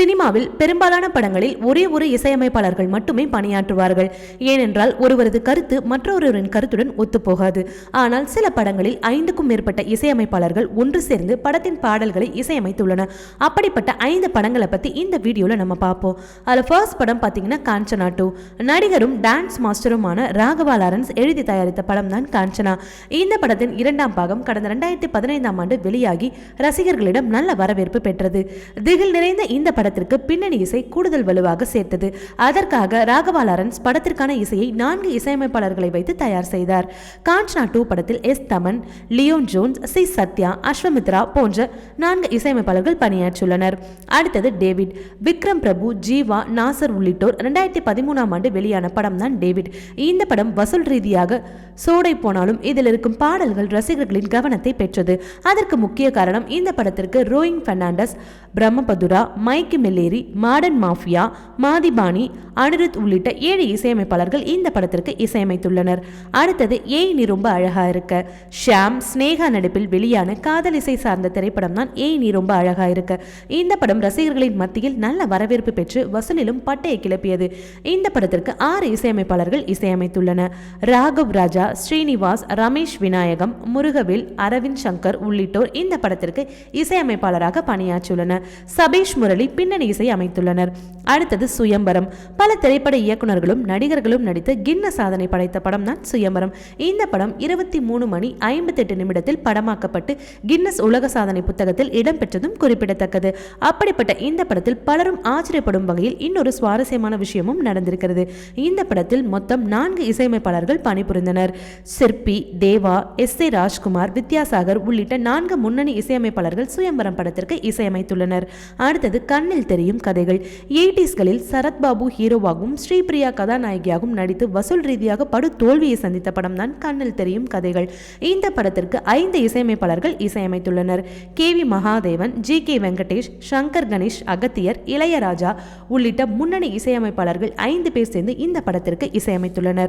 சினிமாவில் பெரும்பாலான படங்களில் ஒரே ஒரு இசையமைப்பாளர்கள் மட்டுமே பணியாற்றுவார்கள். ஏனென்றால் ஒருவரது கருத்து மற்றொருவரின் கருத்துடன் ஒத்துப்போகாது. ஆனால் சில படங்களில் ஐந்துக்கும் மேற்பட்ட இசையமைப்பாளர்கள் ஒன்று சேர்ந்து படத்தின் பாடல்களை இசையமைத்துள்ளனர். அப்படிப்பட்ட ஐந்து படங்களை பற்றி இந்த வீடியோவில் நம்ம பார்ப்போம். அதில் ஃபர்ஸ்ட் படம் பார்த்தீங்கன்னா காஞ்சனா டூ நடிகரும் டான்ஸ் மாஸ்டருமான ராகவா லாரன்ஸ் எழுதி தயாரித்த படம் தான் காஞ்சனா. இந்த படத்தின் இரண்டாம் பாகம் கடந்த ரெண்டாயிரத்தி பதினைந்தாம் ஆண்டு வெளியாகி ரசிகர்களிடம் நல்ல வரவேற்பு பெற்றது. திகில் நிறைந்த இந்த படத்திற்கு பின்னணி இசை கூடுதல் வலுவாக சேர்த்தது. அதற்காக ராகவா லாரன்ஸ் படத்திற்கான இசையை நான்கு இசையமைப்பாளர்களை வைத்து தயார் செய்தார். காஞ்சனா டூ படத்தில் S Thaman Leon Jones C Sathya Ashwamithra போன்ற நான்கு இசையமைப்பாளர்கள் பணியாற்றியுள்ளனர். அடுத்தது டேவிட். விக்ரம் பிரபு ஜீவா நாசர் உள்ளிட்டோர் ரெண்டாயிரத்தி பதிமூணாம் ஆண்டு வெளியான படம் தான் டேவிட். இந்த படம் வசூல் ரீதியாக சோடை போனாலும் இதில் இருக்கும் பாடல்கள் ரசிகர்களின் கவனத்தை பெற்றது. அதற்கு முக்கிய காரணம் இந்த படத்திற்கு ரோயிங் பெர்னாண்டஸ் பிரம்மபதுரா மைக்கி மில்லேரி மாடர்ன் மாஃபியா மாதிபாணி அனிருத் உள்ளிட்ட ஏழு இசையமைப்பாளர்கள் இந்த படத்திற்கு இசையமைத்துள்ளனர். அடுத்தது ஏய் நீ ரொம்ப அழகா இருக்க. ஷாம் ஸ்னேகா நடிப்பில் வெளியான காதல் இசை சார்ந்த திரைப்படம் தான் ஏய் நீ ரொம்ப அழகா இருக்க. இந்த படம் ரசிகர்களின் மத்தியில் நல்ல வரவேற்பு பெற்று வசூலிலும் பட்டையை கிளப்பியது. இந்த படத்திற்கு ஆறு இசையமைப்பாளர்கள் இசையமைத்துள்ளனர் ராகவ் ராஜா ஸ்ரீனிவாஸ் ரமேஷ் விநாயகம் முருகவில் அரவிந்த் சங்கர் உள்ளிட்டோர் இந்த படத்திற்கு இசையமைப்பாளராக பணியாற்றியுள்ளனர். சபேஷ் முரளி பின் பின்னணி இசை அமைத்துள்ளனர். அடுத்தது சுயம்பரம். பல திரைப்பட இயக்குநர்களும் நடிகர்களும் நடித்த கின்ன சாதனை படைத்த படம் தான் சுயம்பரம். இந்த படம் இருபத்தி மூணு மணி ஐம்பத்தெட்டு நிமிடத்தில் படமாக்கப்பட்டு கின்னஸ் உலக சாதனை புத்தகத்தில் இடம்பெற்றதும் குறிப்பிடத்தக்கது. அப்படிப்பட்ட இந்த படத்தில் பலரும் ஆச்சரியப்படும் வகையில் இன்னொரு சுவாரஸ்யமான விஷயமும் நடந்திருக்கிறது. இந்த படத்தில் மொத்தம் நான்கு இசையமைப்பாளர்கள் பணிபுரிந்தனர். சிற்பி தேவா எஸ் ஏ ராஜ்குமார் வித்யாசாகர் உள்ளிட்ட நான்கு முன்னணி இசையமைப்பாளர்கள் சுயம்பரம் படத்திற்கு இசையமைத்துள்ளனர். அடுத்தது கண்ணில் தெரியும் கதைகள். எயிட்டிஸ்களில் சரத்பாபு ஹீரோவாகவும் ஸ்ரீபிரியா கதாநாயகியாகவும் நடித்து வசூல் ரீதியாக படு தோல்வியை சந்தித்த படம் தான் கண்ணில் தெரியும் கதைகள். இந்த படத்திற்கு ஐந்து இசையமைப்பாளர்கள் இசையமைத்துள்ளனர். K V Mahadevan G K Venkatesh Shankar Ganesh Agathiyar Ilaiyaraaja உள்ளிட்ட முன்னணி இசையமைப்பாளர்கள் ஐந்து பேர் சேர்ந்து இந்த படத்திற்கு இசையமைத்துள்ளனர்.